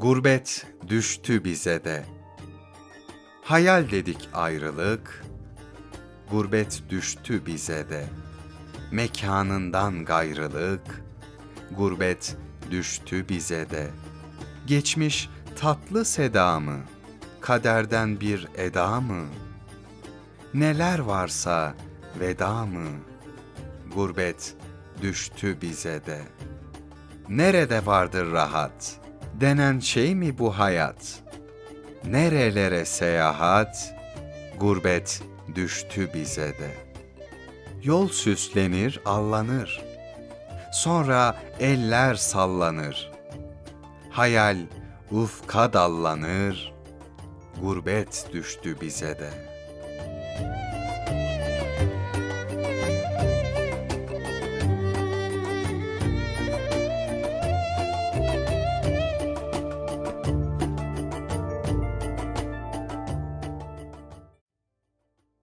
Gurbet düştü bize de. Hayal dedik ayrılık, gurbet düştü bize de. Mekanından gayrılık, gurbet düştü bize de. Geçmiş tatlı seda mı, kaderden bir eda mı? Neler varsa veda mı? Gurbet düştü bize de. Nerede vardır rahat? Denen şey mi bu hayat? Nerelere seyahat? Gurbet düştü bize de. Yol süslenir, allanır. Sonra eller sallanır. Hayal ufka dallanır. Gurbet düştü bize de.